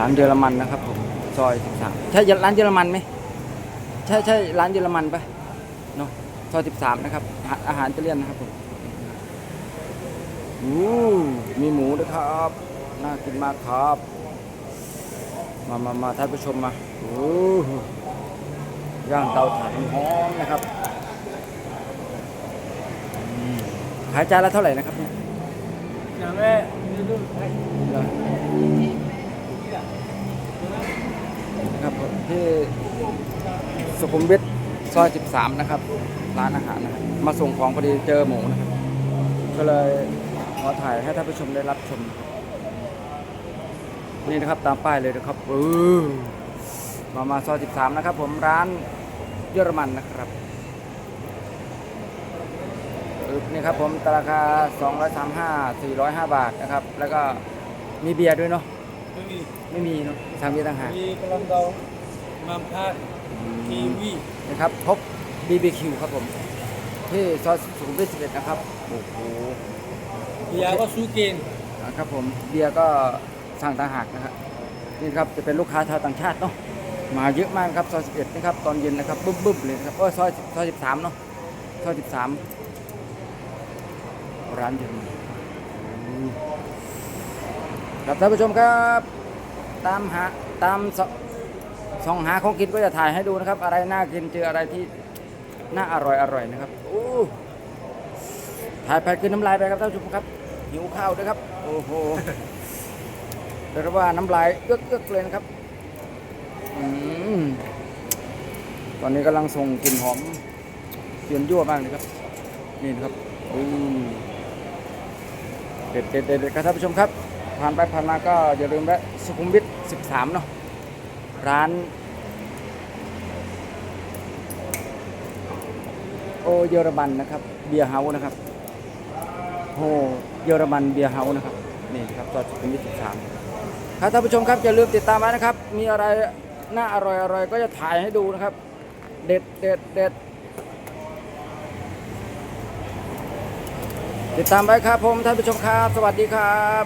ร้านเยอรมันนะครับผมซอยสิบสามใช่ร้านเยอรมันไหมใช่ใช่ร้านเยอรมันปะเนาะซอยสิบสามนะครับ อาหารอาหารอิตาเลียนนะครับผมอู้มีหมูด้วยครับน่ากินมากครับ มามามาท่านผู้ชมมาโอ้ย่างเตาถ่านหอมนะครับขายจานละเท่าไหร่นะครับเนี่ยอย่างแม่นี่ดูไอ้นะครับผม ที่สุขุมวิทซอย 13 นะครับ ร้านอาหารนะครับมาส่งของพอดีเจอหมูนะครับ ก็เลยขอถ่ายให้ท่านผู้ชมได้รับชมนะครับนี่นะครับตามป้ายเลยนะครับเออมามาซอย 13 นะครับ ผมร้านเยอรมันนะครับอึ๊บนี่ครับผมตราคา 235 405 บาทนะครับ แล้วก็มีเบียร์ด้วยเนาะไม่มี ไม่มีเนาะทางเบียร์ต่างหากมีกำลังเดา มัมพาดทีวีนะครับพบ BBQ ครับผม ที่ซอยสุขุมวิท11 นะครับ โอ้โหเบียร์ก็ซูเกนนะครับผม เบียร์ก็สั่งต่างหากนะครับนี่ครับจะเป็นลูกค้าชาวต่างชาติเนาะ มาเยอะมากครับซอย 11 นะครับ ตอนเย็นนะครับบึ้มบึ้มๆเลยนะครับโอ้ยซอยซอย 13 เนาะ ซอย 13 ร้านเย็นอืมครับท่านผู้ชมครับ ตามหาตาม ส่องหาของกินก็จะถ่ายให้ดูนะครับ อะไรน่ากินเจออะไรที่น่าอร่อยอร่อยนะครับโอ้ถ่ายไปคือน้ำลายไปครับท่านผู้ชมครับหิวข้าวด้วยครับ โอ้โหเรียกว่าน้ำลายเอื้อกๆเลยนะครับอืมตอนนี้กำลังส่งกลิ่นหอมเปลี่ยนยั่วมากเลยครับ นี่นะครับอืมเด็ดเด็ดเด็ดเด็ดครับท่านผู้ชมครับ ผ่านไปผ่านมาก็อย่าลืมแวะสุขุมวิท 13 เนาะ ร้าน โอเยอรมันนะครับ เบียร์เฮาส์นะครับโอเยอรมันเบียร์เฮาส์นะครับ นี่ครับจอดสุขุมวิท13ครับท่านผู้ชมครับอย่าลืมติดตามไว้นะครับ มีอะไรน่าอร่อยอร่อยก็จะถ่ายให้ดูนะครับ เด็ดเด็ดเด็ดติดตามไว้ครับผมท่านผู้ชมครับ สวัสดีครับ